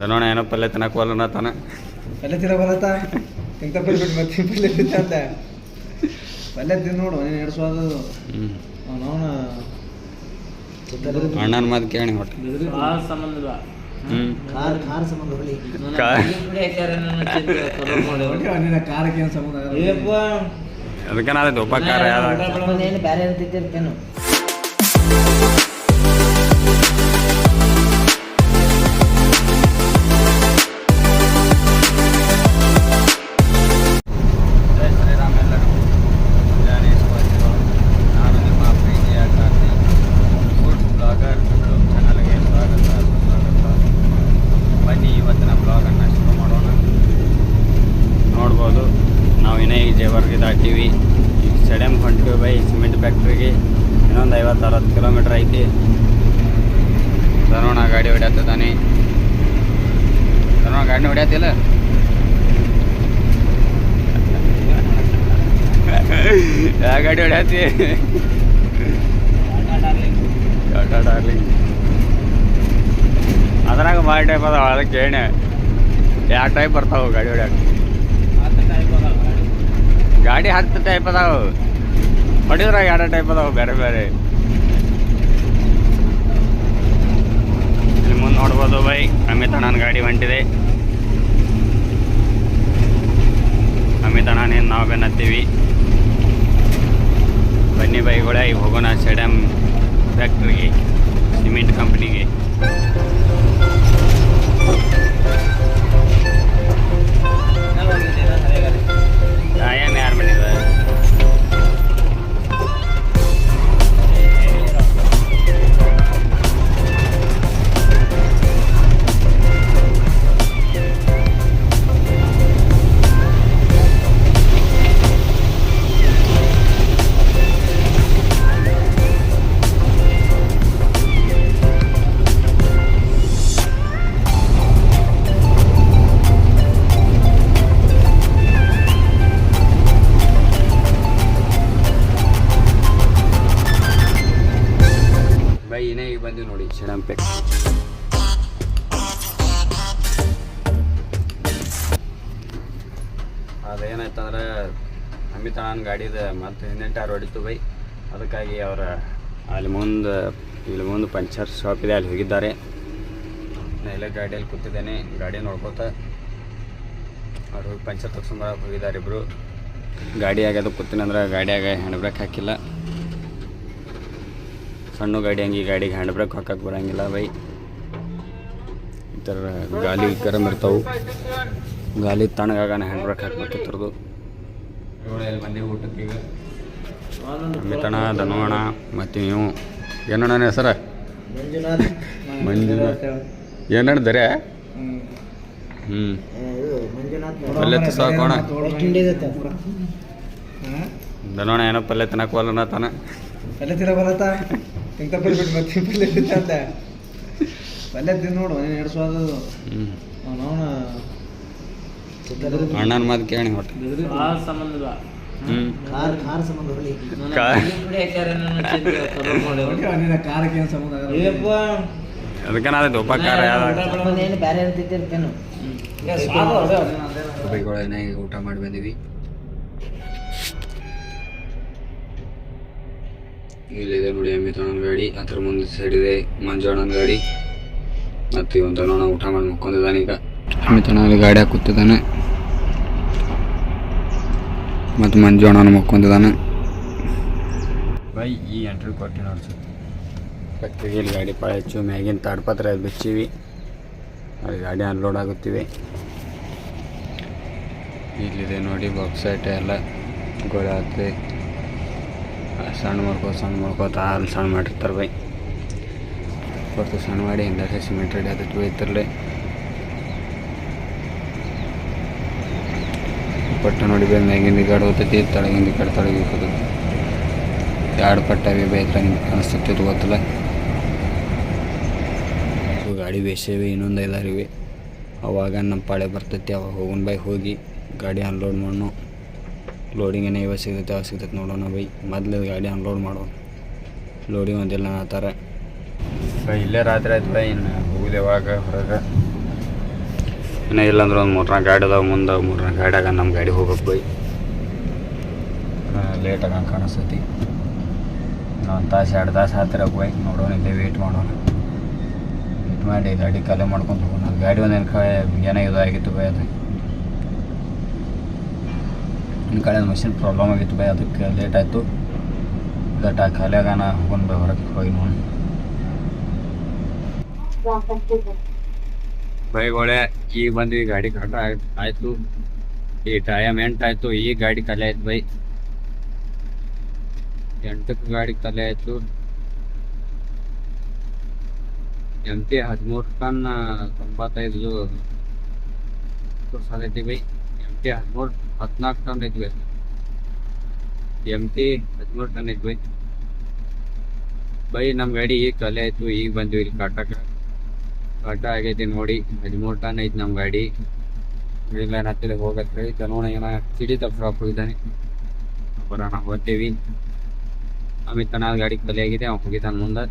ನೋಡ ಏನೋ ಪಲ್ಯ ತಿನ್ನಕ್ ಹೋಗಲ್ಲ ತಾನ. ಪಲ್ಯ ತಿನ್ನ ಬರತ್ತ ತಿಂತ ಪಲ್ಯ ಬಿಟ್ಟು ಮತ್ತೆ ಪಲ್ಯ ತಿಂತ ಪಲ್ಯ ತಿಂದು ನೋಡು ನೀನು ಹ್ಮ್. ಅವನವನ ಅಣ್ಣನ ಮಾತು ಕೇಳಿ ಹೊಟ್ಟೆ ಸಂಬಂಧ ಹ್ಮ್. ಕಾರ್ ಖಾರ ಸಂಬಂಧ ಹೊಳಿ ಕಾರಕ್ಕೆ ಏನು ಸಂಬಂಧ ಆಗಲ್ಲ. ಅದಕ್ಕೇನಾದೈತೆ ಉಪಕಾರ ಯಾವ್ದು ಬೇರೆ ಅಂತಿದ್ದೇನು ಜೇವರ್ಗಿ ದಾಟೀವಿ. ಈಗ ಸ್ಟೇಡಿಯಂ ಹೊಂಟಿವಿ ಬೈ ಸಿಮೆಂಟ್ ಫ್ಯಾಕ್ಟ್ರಿಗೆ. ಇನ್ನೊಂದು ಐವತ್ತು ಅರವತ್ತು ಕಿಲೋಮೀಟ್ರ್ ಐತಿ. ಧನೋಣ ಗಾಡಿ ಹೊಡ್ಯಾತಿದ್ದಾನೆ. ಧನೋಣ ಗಾಡಿನ ಹೊಡ್ಯಾತಿಲ್ಲ? ಯಾವ ಗಾಡಿ ಹೊಡ್ಯಾತಿ? ಟಾಟಾ ಡಾರ್ಲಿಂಗ್. ಅದ್ರಾಗ ಭಾಳ ಟೈಪ್ ಅದಾವ ಅದಕ್ಕೆ ಏನೇ ಯಾವ ಟೈಪ್ ಬರ್ತಾವೆ ಗಾಡಿ ಹೊಡ್ಯಾಕ? ಗಾಡಿ ಹತ್ತು ಟೈಪ್ ಅದಾವ. ಹೊಡಿದ್ರಾಗ ಎರಡು ಟೈಪ್ ಅದಾವ ಬೇರೆ ಬೇರೆ. ಇಲ್ಲಿ ಮುಂದೆ ನೋಡ್ಬೋದು ಬೈ, ಅಮಿತ್ ಅಣ್ಣನ ಗಾಡಿ ಹೊಂಟಿದೆ. ಅಮಿತ್ ಅಣ್ಣನೇನು ನಾವು ಬೆನ್ನತ್ತೀವಿ ಬನ್ನಿ ಬೈಗಳ ಈಗ ಹೋಗೋಣ ಸ್ಟೇಡಿಯಂ ಫ್ಯಾಕ್ಟ್ರಿಗೆ ಸಿಮೆಂಟ್ ಕಂಪ್ನಿಗೆ ಏನೇ ಬಂದಿವಿ ನೋಡಿ ಫ್ಯಾಕ್ಟ್ರಿ ಅದೇನಾಯ್ತಂದ್ರೆ ಅಮಿತ್ ಅಣ್ಣನ ಗಾಡಿದ ಮತ್ತು ಹಿಂದಿನ ಟೈರ್ ಹೊಡಿತು ಬೈ. ಅದಕ್ಕಾಗಿ ಅವರ ಅಲ್ಲಿ ಮುಂದೆ, ಇಲ್ಲಿ ಮುಂದೆ ಪಂಚರ್ ಶಾಪ್ ಇದೆ, ಅಲ್ಲಿ ಹೋಗಿದ್ದಾರೆ. ನಾ ಇಲ್ಲೇ ಗಾಡಿಯಲ್ಲಿ ಕೂತಿದ್ದೇನೆ, ಗಾಡಿ ನೋಡ್ಕೋತ. ಅವ್ರು ಪಂಚರ್ ತಗ್ಸ್ಕೊಂಬರಕ್ಕೆ ಹೋಗಿದ್ದಾರೆ ಇಬ್ಬರು ಗಾಡಿಯಾಗ ಅದು ಕೂತೀನಿ ಅಂದ್ರೆ ಗಾಡಿಯಾಗ ಹ್ಯಾಂಡ್ ಬ್ರೇಕ್ ಹಾಕಿಲ್ಲ. ಸಣ್ಣ ಗಾಡಿ ಹಂಗೆ ಈ ಗಾಡಿಗೆ ಹ್ಯಾಂಡ್ ಬ್ರೇಕ್ ಹಾಕಕ್ಕೆ ಬರೋಂಗಿಲ್ಲ ಬೈ ಈ ಥರ ಗಾಲಿ ಗರಮ್ ಇರ್ತಾವೆ. ಗಾಲಿ ತಣ್ಣಗಾಗಣ ಹ್ಯಾಂಡ್ ಬ್ರೇಕ್ ಹಾಕ್ಬೇಕಿತ್ತರದು ಮಂದಿ ಊಟಕ್ಕೆ ಈಗ ಅಮಿತಣ್ಣ ಧನುವಣ ಮತ್ತು ನೀವು. ಏನಣ್ಣ ಹೆಸರ? ಮಂಜುನಾಥ್. ಏನಣ್ಣ ದರೆ ಹ್ಞೂ ಪಲ್ಯ ಸಾಕೋಣ ಧನುವಣ ಏನೋ ಪಲ್ಯ ತಿನ್ನಕ್ಕೆ ಹೋಗಲ್ಲ ತಾನ. ಪಲ್ಯ ತಿನ್ನ ಬರತ್ತ ಇಂಥ ಪಲ್ಯ ಬಿಟ್ಟು ಮತ್ತೆ ತಿಂತ ಪಲ್ಯ ತಿಂದು ನೋಡು ನೀನು ಅವನವನ ಅಣ್ಣನ ಮಾತು ಕೇಳಿ ಹೊಟ್ಟೆ ಸಂಬಂಧ ಖಾರ ಸಂಬಂಧ ಹೊಳಿ ಕಾ- ನಿನ್ನ ಖಾರಕ್ಕೆ ಏನು ಸಂಬಂಧ ಬೇರೆ ಊಟ ಮಾಡಿ ಬಂದೀವಿ. ಇಲ್ಲಿದೆ ನೋಡಿ ಅಮಿತಣ್ಣನ ಗಾಡಿ ಅದ್ರ ಮುಂದೆ ಸೈಡ್ ಇದೆ ಮಂಜಣ್ಣನ ಗಾಡಿ ಮತ್ತೆ ಇವಂತ ನೋಣ ಊಟ ಮಾಡಿ ಮುಕ್ಕೊಂಡಿದ್ದಾನೆ ಈಗ. ಅಮಿತಣ್ಣನ ಗಾಡಿ ಹಾಕುತ್ತಿದ್ದಾನೆ ಮತ್ತು ಮಂಜು ಅಣ್ಣ ಮುಕ್ಕೊಂಡಿದ್ದಾನೆ. ಬೈ ಈ ಎಂಟ್ರಿ ಕೊಟ್ಟು ನೋಡ್ಸುತ್ತೆ ಫ್ಯಾಕ್ಟ್ರಿಗೆ ಇಲ್ಲಿ ಗಾಡಿ ಪಾಳ ಹೆಚ್ಚು. ಮ್ಯಾಗಿನ ತಾಡ್ಪತ್ರ ಬಿಚ್ಚಿವಿ. ಅಲ್ಲಿ ಗಾಡಿ ಅನ್ಲೋಡ್ ಆಗುತ್ತಿವೆ ಇಲ್ಲಿದೆ ನೋಡಿ ಬಾಕ್ಸೈಟ್ ಎಲ್ಲ. ಗೋಡೆ ಸಣ್ಣ ಮಾಡ್ಕೋ ಸಣ್ಣ ಮಾಡ್ಕೋತ ಅಲ್ಲಿ ಸಣ್ಣ ಮಾಡಿರ್ತಾರೆ ಬೈ. ಕೊಡ್ತು ಸಣ್ಣ ಮಾಡಿ, ಹಿಂದೆ ಸಿಮೆಂಟ್ ರೆಡಿ ಆದಕ್ಕೆ ಬೈತಿರಲಿ ಪಟ್ಟ ನೋಡಿ ಬೈ, ಮ್ಯಾಗಿಂದ ಗಾಡ್ ಹೋಗ್ತೈತಿ, ತಳಗಿಂದ ಕಡೆ ತಳಗಿ ಎರಡು ಪಟ್ಟವಿ ಬೇಯ್ತ ನಿಮ್ಗೆ ಕಾಣಿಸ್ತೈತಿ ಗೊತ್ತಿಲ್ಲ? ಗಾಡಿ ಬೇಸೇವಿ ಇನ್ನೊಂದು ಐದಾರಿವೆ ಅವಾಗ ನಮ್ಮ ಪಾಳೆ ಬರ್ತೈತಿ, ಅವಾಗ ಹೋಗೋಣ ಬೈ, ಹೋಗಿ ಗಾಡಿ ಅನ್ಲೋಡ್ ಮಾಡೋಣ ಲೋಡಿಂಗ್ ಏನೋ ಇವಾಗ ಸಿಗುತ್ತೆ ಅವಾಗ ಸಿಗ್ತೈತೆ. ನೋಡೋಣ ಬೈ. ಮೊದಲು ಗಾಡಿ ಅನ್ಲೋಡ್ ಮಾಡೋಣ ಲೋಡಿಂಗ್ ಒಂದಿಲ್ಲ ಆ ಥರ ಇಲ್ಲೇ ರಾತ್ರಿ ಆಯ್ತು ಬೈ. ಇನ್ನು ಹೋಗಿದೆವಾಗ ಹೊರಗೆ? ಇನ್ನೂ ಇಲ್ಲಾಂದ್ರೆ ಒಂದು ಮೂರ್ನಾಲ್ಕು ಗಾಡಿ ಅದಾವೆ. ಮುಂದೆ ಮೂರ್ನಾಲ್ಕು ಗಾಡಿಯಾಗ ನಮ್ಮ ಗಾಡಿ ಹೋಗಬೇಕು ಬೈ. ಲೇಟ್ ಆಗ ಕಾಣಿಸ್ತೈತಿ. ಒಂದು ತಾಸು ಎರಡು ತಾಸು ಹತ್ತಿರ ಬೈ. ನೋಡೋಣ ಇಲ್ಲೇ ವೇಟ್ ಮಾಡೋಣ. ವೇಟ್ ಮಾಡಿ ಗಾಡಿ ಕಲೆ ಮಾಡ್ಕೊಂಡು ಹೋಗೋಣ. ಅದು ಗಾಡಿ ಒಂದೇನು ಕ ಏನೋ ಇದು ಆಗಿತ್ತು ಬೈ ಅದು? ಇನ್ನು ಕಡೆ ಮಷಿನ್ ಪ್ರಾಬ್ಲಮ್ ಆಗಿತ್ತು ಬೈ, ಅದಕ್ಕೆ ಲೇಟ್ ಆಯಿತು. ದಟ್ ಆ ಹೋಗೋಣ ಬೈ, ಹೊರಗೆ ಹೋಗಿ ನೋಡಿ. ಬೈಗೋಳೆ ಈಗ ಬಂದ್ವಿ ಗಾಡಿ ಕಟ್ಟ ಆಯ್ತು. ಈ ಟೈಮ್ ಎಂಟು ಆಯ್ತು ಈಗ ಗಾಡಿ ಕಲೆ ಆಯ್ತು ಬೈ. ಎಂಟಕ್ಕೆ ಗಾಡಿ ಕಲೆ ಆಯ್ತು. ಎಂ ಟಿ ಹದಿಮೂರು ಟನ್ ತೊಂಬತ್ತೈದು ಸಾಲೈತಿ ಬೈ. ಎಂ ಟಿ ಹದಿಮೂರು ಹದಿನಾಲ್ಕು ಟನ್ ಐತಿ ಬೈ ಎಂ ಟಿ ಹದಿಮೂರು ಟನ್ ಐತಿ ಬೈ ಬೈ ನಮ್ಮ ಗಾಡಿ ಈಗ ಖಾಲಿ ಆಯ್ತು ಈಗ ಬಂದ್ವಿ ಇಲ್ಲಿ ಕಾಟಕ್ಕೆ ಕಟ್ಟ ಆಗೈತಿ ನೋಡಿ ಹದಿಮೂರು ಟನ್ ಐತಿ ನಮ್ಮ ಗಾಡಿ ಇಲ್ಲ ಹತ್ತಿರ ಹೋಗತ್ತೆ ಹೇಳಿ ನೋಡ ಏನ ಸಿಡಿ ತಪ್ಪ ಶಾಪ್ ಹೋಗಿದ್ದಾನೆ ಬರೋಣ ಹೋಗ್ತೇವಿ ಅಮಿತ್ ತನ ಗಾಡಿ ಖಾಲಿ ಆಗಿದೆ ಅವ್ನು ಹೋಗಿದ್ದಾನೆ ಮುಂದೆ